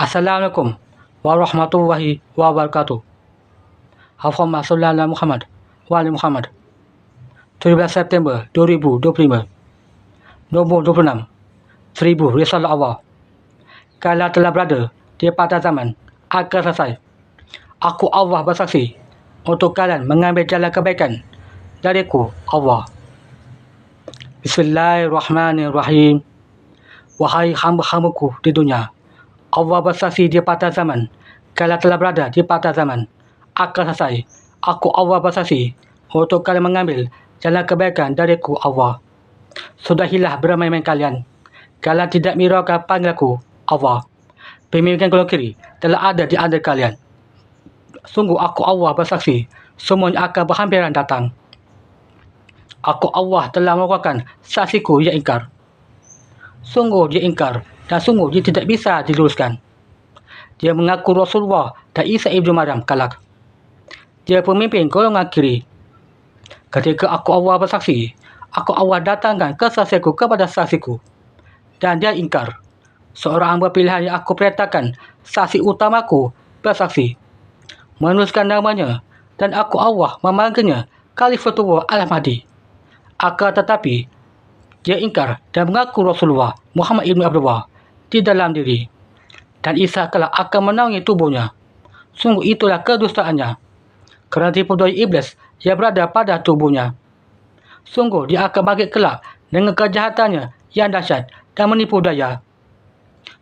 Assalamualaikum warahmatullahi wabarakatuh. Salli ala Muhammad wa ali Muhammad. 17 September 2025. Nombor 26. Seribu Risalah Allah. Kala telah berada di pada zaman akan selesai. Aku Allah bersaksi untuk kalian mengambil jalan kebaikan dariku Allah. Bismillahirrahmanirrahim. Wahai hamba-hambaku di dunia, Allah bersaksi di pada zaman. Kala telah berada di pada zaman akan selesai. Aku Allah bersaksi untuk kalian mengambil jalan kebaikan dariku Allah. Sudahilah bermain-main kalian. Kalian tidak miraukan panggil aku Allah. Pemimpin golongan kiri telah ada di antara kalian. Sungguh aku Allah bersaksi, semuanya akan berhampiran datang. Aku Allah telah melakukan saksiku yang ingkar. Sungguh dia ingkar dan sungguh dia tidak bisa diluruskan. Dia mengaku Rasulullah dan Isa Ibnu Maryam kalak dia pemimpin golongan kiri. Ketika aku Allah bersaksi, aku Allah datangkan kesaksiku kepada saksiku. Dan dia ingkar. Seorang hamba pilihan yang aku perintahkan, saksi utamaku bersaksi. Menuliskan namanya dan aku Allah memanggilnya Khalifatullah Al-Mahdi. Akan tetapi, dia ingkar dan mengaku Rasulullah Muhammad Ibn Abdullah di dalam diri. Dan Isa kelak akan menaungi tubuhnya. Sungguh itulah kedustaannya kerana tipu daya iblis yang berada pada tubuhnya. Sungguh dia akan bangkit kelak dengan kejahatannya yang dahsyat dan menipu daya.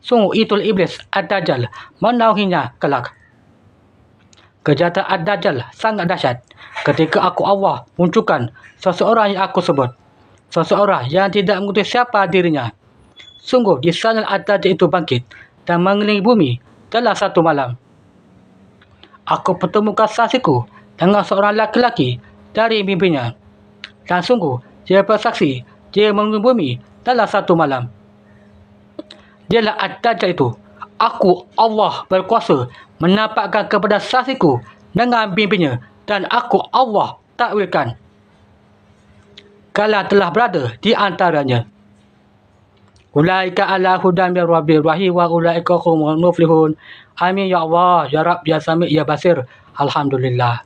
Sungguh itulah iblis Ad-Dajjal menauhinya kelak. Kejahatan Ad-Dajjal sangat dahsyat ketika aku Allah munculkan seseorang yang aku sebut. Seseorang yang tidak mengetahui siapa dirinya. Sungguh di sana Ad-Dajjal itu bangkit dan mengelilingi bumi dalam satu malam. Aku pertemukan saksiku dengan seorang lelaki dari mimpinya. Dan sungguh, dia bersaksi, dia mengelilingi bumi dalam satu malam. Dialah Ad-Dajjal itu. Aku, Allah, berkuasa menampakkan kepada saksiku dengan mimpinya dan aku, Allah, takwilkan. Kalian telah berada di antaranya. Ulaika ala hudan min rabbir rahim wa ulaika humul muflihun. Amin ya Allah, ya Rabb, ya Sami, ya Basir. Alhamdulillah.